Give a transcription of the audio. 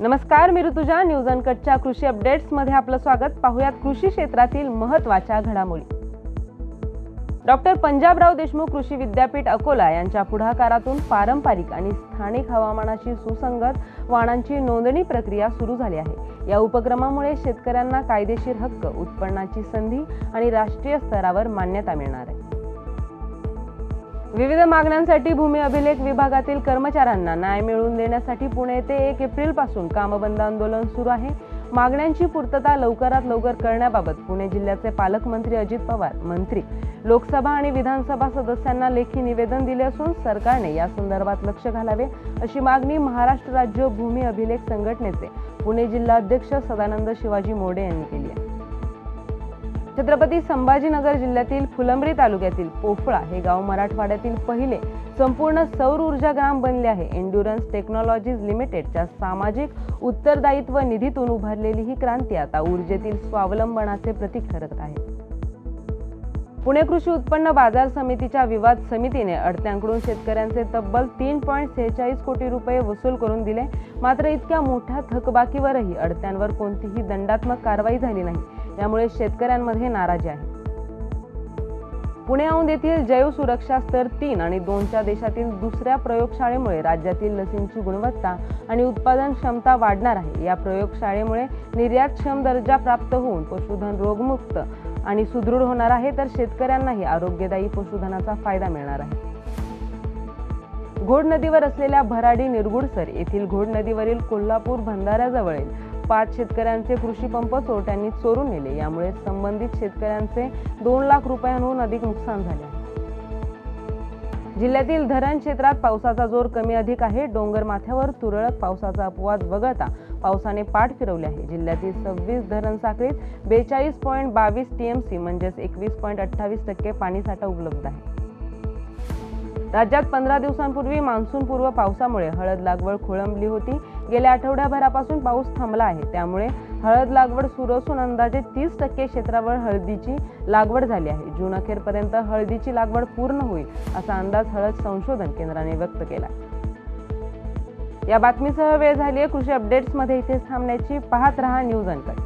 नमस्कार मी ऋतुजा. न्यूज अनकटच्या कृषी अपडेट्समध्ये आपलं स्वागत. पाहुयात कृषी क्षेत्रातील महत्त्वाच्या घडामोडी. डॉक्टर पंजाबराव देशमुख कृषी विद्यापीठ अकोला यांच्या पुढाकारातून पारंपरिक आणि स्थानिक हवामानाशी सुसंगत वाणांची नोंदणी प्रक्रिया सुरू झाली आहे. या उपक्रमामुळे शेतकऱ्यांना कायदेशीर हक्क उत्पन्नाची संधी आणि राष्ट्रीय स्तरावर मान्यता मिळणार आहे. विविध मागण्यांसाठी भूमी अभिलेख विभागातील कर्मचाऱ्यांना न्याय मिळवून देण्यासाठी पुणे येथे एक एप्रिलपासून कामबंद आंदोलन सुरू आहे. मागण्यांची पूर्तता लवकरात लवकर करण्याबाबत पुणे जिल्ह्याचे पालकमंत्री अजित पवार मंत्री लोकसभा आणि विधानसभा सदस्यांना लेखी निवेदन दिले असून सरकारने या संदर्भात लक्ष घालावे अशी मागणी महाराष्ट्र राज्य भूमी अभिलेख संघटनेचे पुणे जिल्हा अध्यक्ष सदानंद शिवाजी मोडे यांनी केली आहे. छत्रपती संभाजीनगर जिल्ह्यातील फुलंब्री तालुक्यातील पोफळा हे गाव मराठवाड्यातील पहिले संपूर्ण सौर ऊर्जा ग्राम बनले आहे. एन्ड्युरन्स टेक्नॉलॉजीज लिमिटेडच्या सामाजिक उत्तरदायित्व निधीतून उभारलेली ही क्रांती आता ऊर्जेतील स्वावलंबनाचे प्रतीक ठरत आहे. पुणे कृषी उत्पन्न बाजार समितीच्या विवाद समितीने अडत्यांकडून शेतकऱ्यांचे तब्बल तीन पॉईंट सेहेचाळीस कोटी रुपये वसूल करून दिले. मात्र इतक्या मोठ्या थकबाकीवरही अडत्यांवर कोणतीही दंडात्मक कारवाई झाली नाही. यामुळे शेतकऱ्यांमध्ये नाराजी आहे. पुणे औंध येथील जैव सुरक्षा स्तर तीन आणि दोनच्या देशातील दुसऱ्या प्रयोगशाळेमुळे राज्यातील लसींची गुणवत्ता आणि उत्पादन क्षमता वाढणार आहे. या प्रयोगशाळेमुळे निर्यातक्षम दर्जा प्राप्त होऊन पशुधन रोगमुक्त आणि सुदृढ होणार आहे तर शेतकऱ्यांनाही आरोग्यदायी पशुधनाचा फायदा मिळणार आहे. घोड नदीवर असलेल्या भराडी निरगुडसर येथील घोड नदीवरील कोल्हापूर बंधाऱ्याजवळील पाच शेतकऱ्यांचे कृषी पंप चोरट्यांनी चोरून नेले. यामुळे संबंधित शेतकऱ्यांचे दोन लाख रुपयांहून अधिक नुकसान झाले. आहे जिल्ह्यातील धरण क्षेत्रात पावसाचा जोर कमी अधिक आहे. डोंगर माथ्यावर तुरळक पावसाचा अपवाद वगळता पावसाने पाठ फिरवली आहे. जिल्ह्यातील सव्वीस धरण साखळीत बेचाळीस पॉईंट बावीस टीएमसी म्हणजेच एकवीस पॉईंट अठ्ठावीस टक्के पाणीसाठा उपलब्ध आहे. राज्यात पंधरा दिवसांपूर्वी मान्सूनपूर्व पावसामुळे हळद लागवड खोळंबली होती. गेल्या आठवड्याभरापासून पाऊस थांबला आहे. त्यामुळे हळद लागवड सुरू असून अंदाजे तीस टक्के क्षेत्रावर हळदीची लागवड झाली आहे. जून अखेरपर्यंत हळदीची लागवड पूर्ण होईल असा अंदाज हळद संशोधन केंद्राने व्यक्त केला या बातमीसह वेळ झाली आहे कृषी अपडेट्समध्ये इथेच थांबण्याची. पाहत रहा न्यूज अनकट.